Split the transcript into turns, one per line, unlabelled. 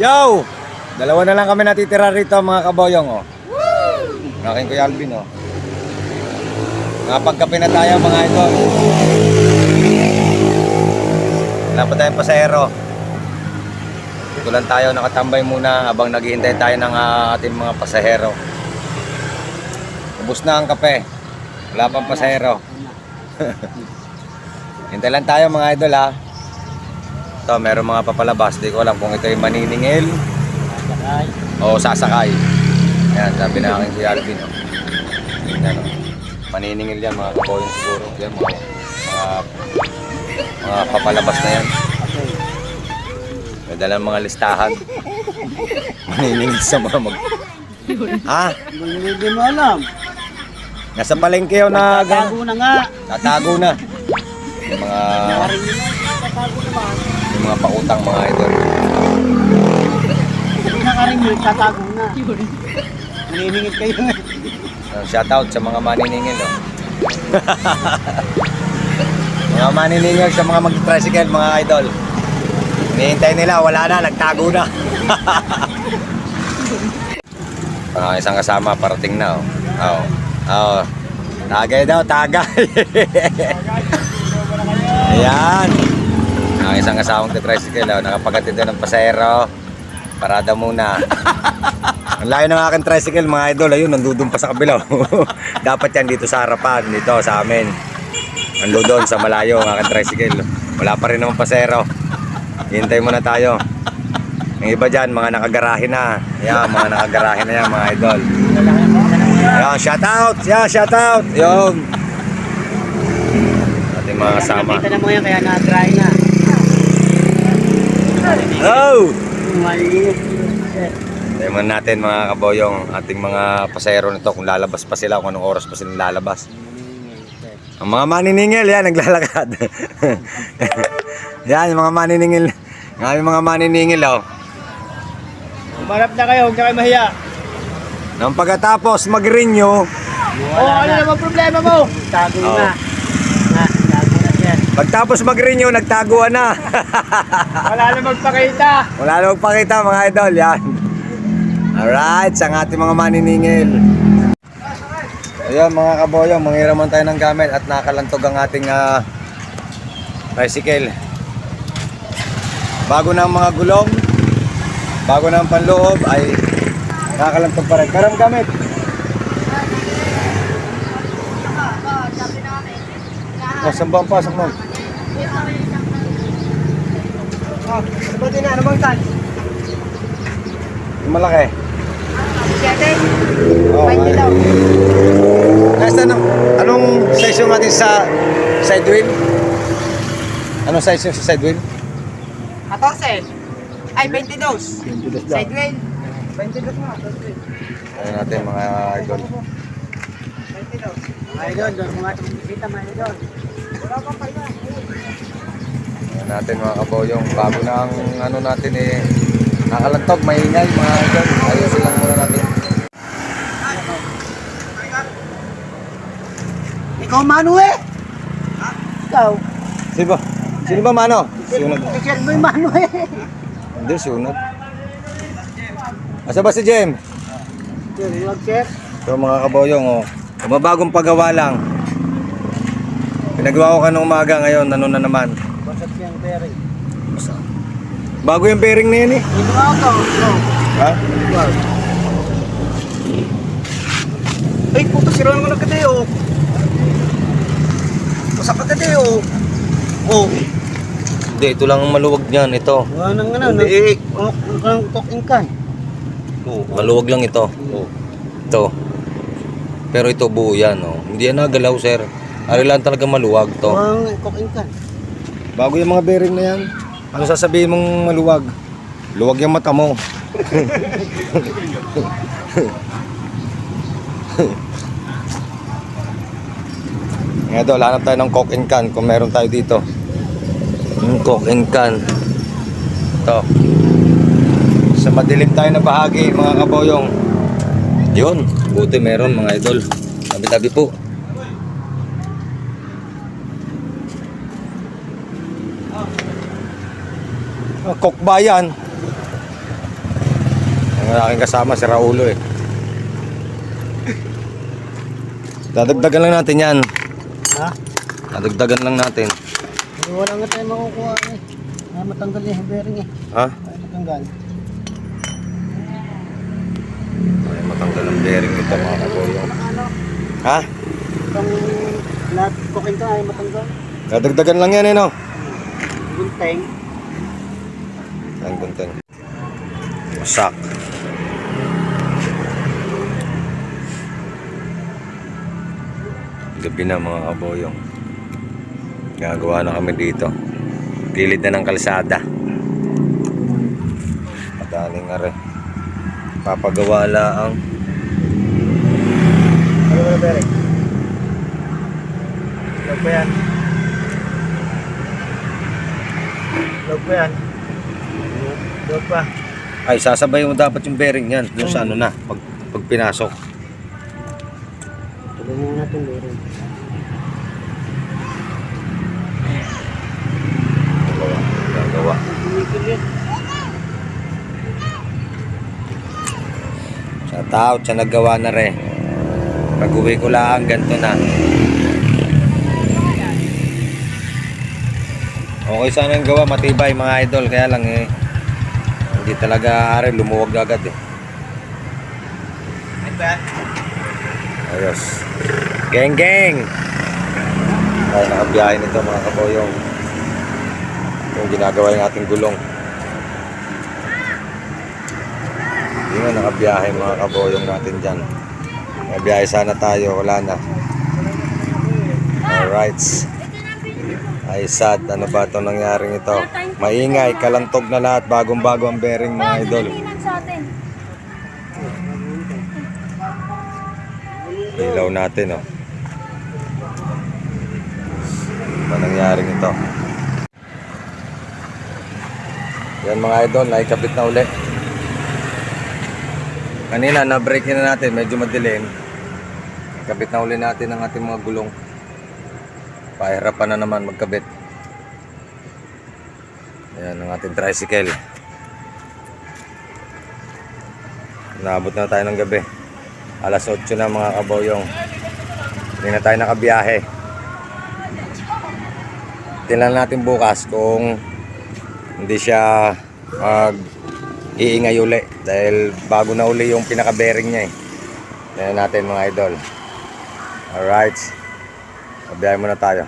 Yo! Dalawa na lang kami natitira rito mga kaboyong oh. Aking Kuya Alvin oh. Nakapagkape na tayo mga idol. Wala pa tayong pasahero. Dito lang tayo nakatambay muna habang naghihintay tayo ng ah, ating mga pasahero. Ubus na ang kape. Wala pang pasahero. Hintay lang tayo mga idol ha. Ito, meron mga papalabas. Di ko alam kung ito yung maniningil o sasakay. Yan, sabi na aking si Alvin. Oh. Yan, oh. Maniningil yan mga kaboyong siguro. Yan, mga, mga, mga papalabas na yan. May dalang mga listahan. Maniningil sa mga mag... Ha?
Hindi mo alam.
Nasa palengke yun na
Tago na nga.
tatago na. Yung mga yung mga pautang mga idol.
Na yun, tatago na. Nanginingit kayo nga.
Uh, shout out sa mga maniningil. Oh. mga maniningil sa mga mag-tricycle, mga idol. Hinihintay nila, wala na, nagtago na. Mga isang kasama, parating na. Oh. Oh. Oh. Tagay daw, tagay. Ayan. Ang isang kasamang tricycle, oh, nakapagatid doon ng pasahero. Parada muna. Ang layo ng aking tricycle, mga idol. Ayun, nandudun pa sa kabila. Dapat yan dito sa harapan, dito sa amin. Nandudun sa malayo ang aking tricycle. Wala pa rin naman pasero. Hintay muna tayo. Yung iba dyan, mga nakagarahe na. Yan, mga nakagarahe na yan, mga idol. Yan, shout out! Yan, shout out! Yung ating mga kasama.
Nakita na mo yan, kaya na-dry na.
Oh!
Maliit.
Tayo muna natin mga kaboyong ating mga pasahero nito kung lalabas pa sila, kung anong oras pa sila lalabas. Ang mga maniningil, yan, naglalakad. yan, yung mga maniningil. Ang aming mga maniningil, oh.
Umarap na kayo, huwag na kayo mahiya.
Nang pagkatapos mag-renew,
Oo, ano naman problema mo? Tago na. Yan.
Pagtapos mag-renew, nagtaguan na.
Wala na magpakita.
Wala na magpakita, mga idol, yan. Alright, sa ating mga maniningil. Ayun mga kaboyong, manghiraman tayo ng gamit at nakalantog ang ating ah, tricycle. Bago na ang mga gulong, bago na ang panloob ay nakakalantog pa rin. Pero ang gamit, Oh, saan ba ang pasok mo?
Ba din na? Ano bang?
Yung malaki.
Siyete?
Oh,
Pwede daw.
Nasa anong, anong size yung ating sa side wheel? Anong size yung sa side wheel?
14. Ay, 22.
22
Side lane. 22 nga.
Ayun natin mga idol.
22. Mga idol, mga bisita mga idol. Wala pa pa yan.
Ayun natin mga kaboyong. Bago na ang ano natin eh. Nakalantog, maingay mga idol. Ayusin lang muna natin.
Ikaw mano eh. Ikaw.
Sino ba? Sino ba mano? Sunod.
Official mo yung mano eh.
Hindi, sunod. Asa ba si Jem?
Mag-chef.
So mga kaboyong, oh. Mabagong paggawa lang. Pinagawa ko kanong umaga ngayon, ano na naman.
Yung pere.
Bago yung bearing na yan eh.
Ito nga ako.
Ha?
Ay, puto, siruan mo ng katayo. Usa pa katayo. Oh.
Hindi, ito lang ang maluwag niyan, ito.
Wala nang ano.
Hindi.
Oh, ang talking kan.
Maluwag lang ito. Ito. Pero ito buo yan, oh. Hindi yan nagalaw, sir. Ari lang talaga maluwag to.
Ang talking kan.
Bago yung mga bearing na yan, ano sasabihin mong maluwag? Luwag yung mata mo. Ngayon daw, hanap tayo ng coke and can kung meron tayo dito. Yung coke and can. Ito. Sa madilim tayo na bahagi, mga kaboyong. Yun, buti meron mga idol. Tabi-tabi po. Ah, coke ba yan? Ang aking kasama, si Raulo eh. Dadagdagan lang natin yan.
Ha?
Dadagdagan lang natin.
Wala nga tayo makukuha eh. Ay, matanggal yung bearing eh.
Ha?
Ay, matanggal.
Ay, matanggal ang bearing nito mga kaboyong.
Ano?
Ha?
Itong lahat cooking ka ay matanggal.
Dadagdagan lang yan eh no?
Gunteng.
Ang gunting. Wasak. Gabi na mga kaboyong. Gagawa na kami dito. Gilid na ng kalsada. Madaling nga rin. Papagawa lang.
Ano ba ba yan? Log ba yan? Log ba?
Ay, sasabay mo dapat yung bearing yan. Doon sa ano na. Pag, pag pinasok.
Tuloy mo natin bearing.
Gagawa. Gagawa. Shout out sa naggawa na rin. Pag-uwi ko lang, ganito na. Okay sana yung gawa, matibay mga idol. Kaya lang eh, hindi talaga ari, lumuwag agad eh. Ayos. Geng geng! Ay, nakabiyahe nito mga kaboyong. Yung ginagawa yung ating gulong. Hindi nga nakabiyahe mga kaboyong natin dyan. Nakabiyahe sana tayo, wala na. Alright. Ay sad, ano ba itong nangyaring ito? Maingay, kalantog na lahat, bagong-bago ang bearing mga idol. Ilaw natin, oh. Ano nangyaring ito? Yan mga idol, naikabit na uli. Kanina, na-break na natin, medyo madilim. Kabit na uli natin ang ating mga gulong. Pahirapan na naman magkabit. Ayan ang ating tricycle. Naabot na tayo ng gabi. Alas 8 na mga kaboyong. Hindi na tayo nakabiyahe. Tingnan natin bukas kung hindi siya mag iingay uli dahil bago na uli yung pinaka-bearing niya eh. Tingnan natin mga idol. Alright. Pabiyahe muna tayo.